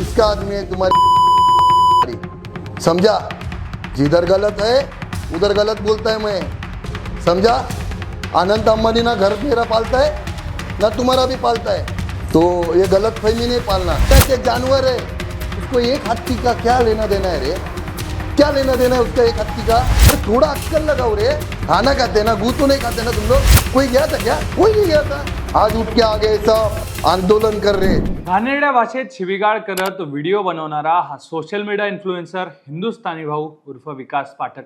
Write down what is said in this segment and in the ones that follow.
इसका आदमी है तुम्हारी? समझा? जिधर गलत है, उधर गलत बोलता है मैं। समझा? अनंत अंबानी ना घर मेरा पालता है, ना तुम्हारा भी पालता है। तो ये गलत फहमी नहीं पालना। कैसे जानवर है? उसको एक हत्ती का क्या लेना देना है रे? क्या लेना देना है उसका एक हत्ती का? अरे थोड़ा अक्कल लगाओ रे। खाना खाते ना गू तो नहीं खाते ना तुम लोग। कोई गया था क्या? कोई नहीं गया था। आज उठ के आ सब आंदोलन कर रहे घाणेरड्या भाषेत शिवीगाळ करत व्हिडिओ बनवणारा हा सोशल मीडिया इन्फ्लुएन्सर हिंदुस्थानी भाऊ उर्फ विकास पाठक.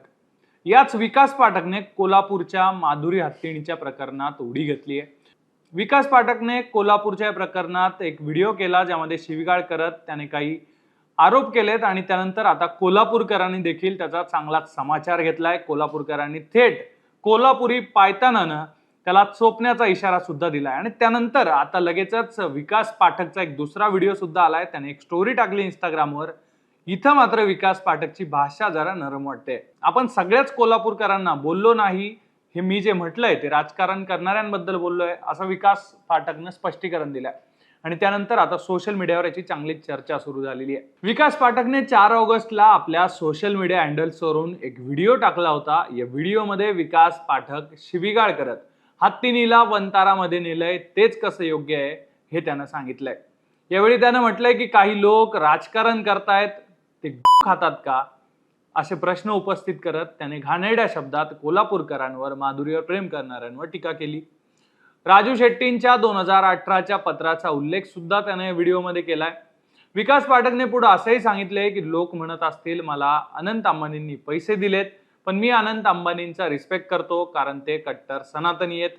याच विकास पाठकने कोल्हापूरच्या माधुरी हत्तीणीच्या प्रकरणात उडी घेतली आहे. विकास पाठकने कोल्हापूरच्या या प्रकरणात एक व्हिडिओ केला ज्यामध्ये शिवीगाळ करत त्याने काही आरोप केलेत आणि त्यानंतर आता कोल्हापूरकरांनी देखील त्याचा चांगला समाचार घेतलाय. कोल्हापूरकरांनी थेट कोल्हापुरी पायतानानं त्याला चोपण्याचा इशारा सुद्धा दिलाय. आणि त्यानंतर आता लगेचच विकास पाठकचा एक दुसरा व्हिडिओ सुद्धा आलाय. त्याने एक स्टोरी टाकली इंस्टाग्रामवर इथं मात्र विकास पाठकची भाषा जरा नरम वाटते. आपण सगळ्याच कोल्हापूरकरांना बोललो नाही हे मी जे म्हटलंय ते राजकारण करणाऱ्यांबद्दल बोललोय असं विकास पाठकनं स्पष्टीकरण दिलंय. आणि त्यानंतर आता सोशल मीडियावर याची चांगलीच चर्चा सुरू झालेली आहे. विकास पाठकने चार ऑगस्टला आपल्या सोशल मीडिया हँडल्सवरून एक व्हिडिओ टाकला होता. या व्हिडिओमध्ये विकास पाठक शिवीगाळ करत. हत्तीनीला वंतारामध्ये नेलंय तेच कसं योग्य आहे हे त्यानं सांगितलंय. यावेळी त्यानं म्हटलंय की काही लोक राजकारण करतायत ते खातात का? असे प्रश्न उपस्थित करत त्याने घाणेरड्या शब्दात कोल्हापूरकरांवर माधुरीवर प्रेम करणाऱ्यांवर टीका केली. राजू शेट्टींच्या दोन हजार अठराच्या पत्राचा उल्लेख सुद्धा त्याने व्हिडिओमध्ये केलाय. विकास पाठकने पुढे असंही सांगितलंय की लोक म्हणत असतील मला अनंत अंबानींनी पैसे दिलेत पण मी अनंत अंबानींचा रिस्पेक्ट करतो कारण ते कट्टर सनातनी आहेत.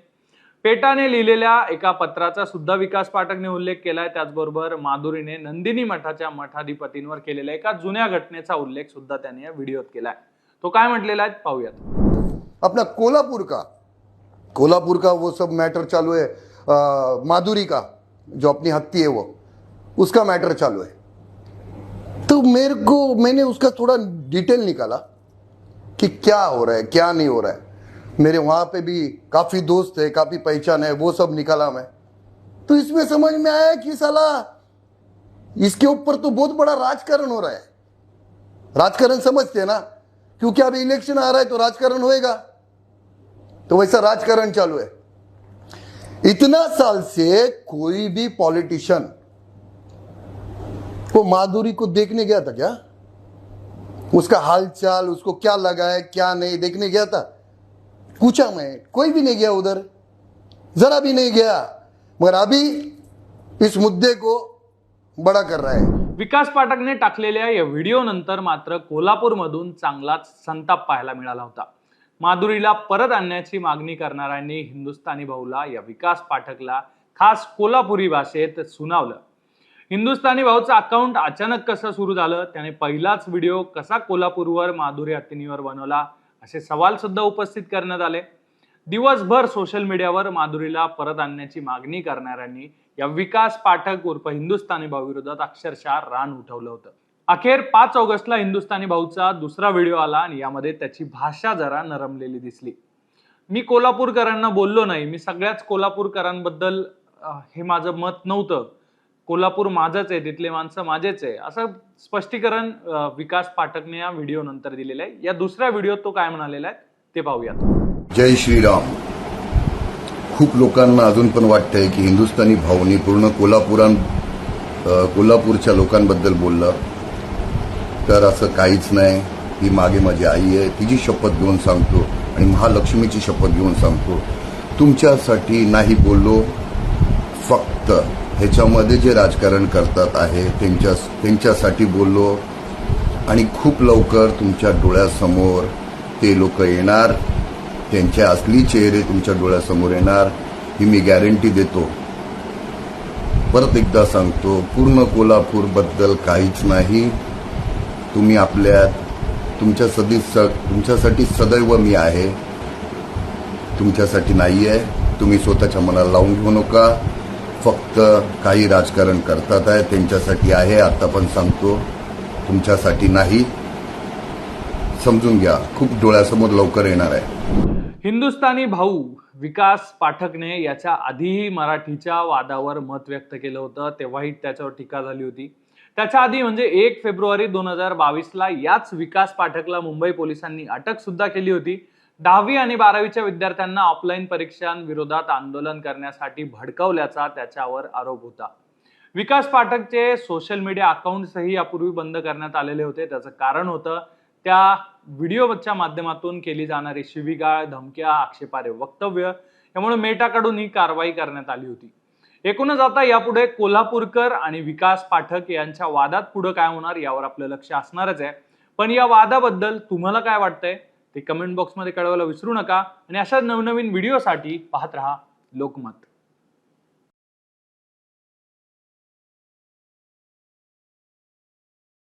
पेटाने लिहिलेल्या एका पत्राचा सुद्धा विकास पाठकने उल्लेख केलाय. त्याचबरोबर माधुरीने नंदिनी मठाच्या मठाधिपतींवर केलेल्या एका जुन्या घटनेचा उल्लेख सुद्धा त्याने या व्हिडिओत केलाय. तो काय म्हटलेला आहे पाहूयात. आपला कोल्हापूर का? कोल्हापुर का वो सब मैटर चालू है अ, माधुरी का? जो अपनी हत्ती है वो. उसका मैटर चालू है तो मेरे को मैंने उसका थोड़ा डिटेल निकाला. कि क्या हो रहा है, क्या नहीं हो रहा है। मेरे वहाँ पे भी काफ़ी दोस्त है, काफ़ी पहचान है, वो सब निकाला मैं। तो इसमें समझ में आया कि साला, इसके ऊपर तो बहुत बड़ा राजकारण हो रहा है। राजकारण समझते हैं ना? क्योंकि अभी इलेक्शन आ रहा है तो राजकारण होएगा। तो वैसा राजकारण चालू है। इतना साल से कोई भी पॉलिटिशियन वो माधुरी को देखने गया था क्या? उसका हालचाल उसको क्या लगा है क्या नहीं देखने गया था। पूछा मैं कोई भी नहीं गया उधर। जरा भी नहीं गया। मगर अभी इस मुद्दे को बड़ा कर रहा है। विकास पाठकने टाकलेल्या या व्हिडिओ नंतर मात्र कोल्हापूरमधून चांगलाच संताप पाहायला मिळाला होता. माधुरीला परत आणण्याची मागणी करणाऱ्यांनी हिंदुस्थानी भाऊला या विकास पाठकला खास कोल्हापुरी भाषेत सुनावलं. हिंदुस्थानी भाऊचं अकाउंट अचानक कसं सुरू झालं? त्याने पहिलाच व्हिडिओ कसा कोल्हापूरवर माधुरी हत्तीनीवर बनवला? असे सवाल सुद्धा उपस्थित करण्यात आले. दिवसभर सोशल मीडियावर माधुरीला परत आणण्याची मागणी करणाऱ्यांनी या विकास पाठक उर्फ हिंदुस्थानी भाऊ विरोधात अक्षरशः रान उठवलं होतं. अखेर पाच ऑगस्टला हिंदुस्थानी भाऊचा दुसरा व्हिडिओ आला आणि यामध्ये त्याची भाषा जरा नरमलेली दिसली. मी कोल्हापूरकरांना बोललो नाही. मी सगळ्याच कोल्हापूरकरांबद्दल हे माझं मत नव्हतं. कोल्हापूर माझंच आहे तिथले माणसं माझेच आहे. असं स्पष्टीकरण विकास पाठकने या व्हिडिओ नंतर दिलेलं आहे. या दुसऱ्या व्हिडिओत तो काय म्हणालेला आहे ते पाहूयात. जय श्रीराम. खूप लोकांना अजून पण वाटतंय की हिंदुस्थानी भाऊनी पूर्ण कोल्हापुरां कोल्हापूरच्या लोकांबद्दल बोललं. तर असं काहीच नाही. ही मागे माझी आई आहे. तिची शपथ घेऊन सांगतो आणि महालक्ष्मीची शपथ घेऊन सांगतो. तुमच्यासाठी नाही बोललो फक्त ह्याच्यामध्ये जे राजकारण करतात आहे त्यांच्या त्यांच्यासाठी बोललो आणि खूप लवकर तुमच्या डोळ्यासमोर ते लोक येणार. त्यांचे असली चेहरे तुमच्या डोळ्यासमोर येणार ही मी गॅरंटी देतो. परत एकदा सांगतो पूर्ण कोल्हापूरबद्दल काहीच नाही. तुम्ही आपल्या तुमच्या सदी स तुमच्यासाठी सदैव मी आहे. तुमच्यासाठी नाही आहे तुम्ही स्वतःच्या मनाला लावून घेऊ नका. फक्त काही राजकारण करतात आहे त्यांच्यासाठी आहे आता पण सांगतो तुमच्यासाठी नाही. समजून घ्या खूप डोळ्यासमोर लवकर येणार आहे. हिंदुस्थानी भाऊ विकास पाठकने याच्या आधीही मराठीच्या वादावर मत व्यक्त केलं होतं तेव्हाही त्याच्यावर टीका झाली होती. त्याच्या आधी म्हणजे एक फेब्रुवारी दोन हजार बावीसला याच विकास पाठकला मुंबई पोलिसांनी अटक सुद्धा केली होती. दहावी आणि बारावीच्या विद्यार्थ्यांना ऑफलाईन परीक्षांविरोधात आंदोलन करण्यासाठी भडकवल्याचा त्याच्यावर आरोप होता. विकास पाठकचे सोशल मीडिया अकाउंट्सही यापूर्वी बंद करण्यात आलेले होते. त्याचं कारण होतं त्या व्हिडिओच्या माध्यमातून केली जाणारी शिवीगाळ धमक्या आक्षेपारे वक्तव्य यामुळे मेटाकडून ही कारवाई करण्यात आली होती. एकूणच आता यापुढे कोल्हापूरकर आणि विकास पाठक यांच्या वादात पुढे काय होणार यावर आपलं लक्ष असणारच आहे. पण या वादाबद्दल तुम्हाला काय वाटतंय? ते कमेंट बॉक्समध्ये कळवायला विसरू नका आणि अशा नवनवीन व्हिडिओसाठी पाहत रहा लोकमत.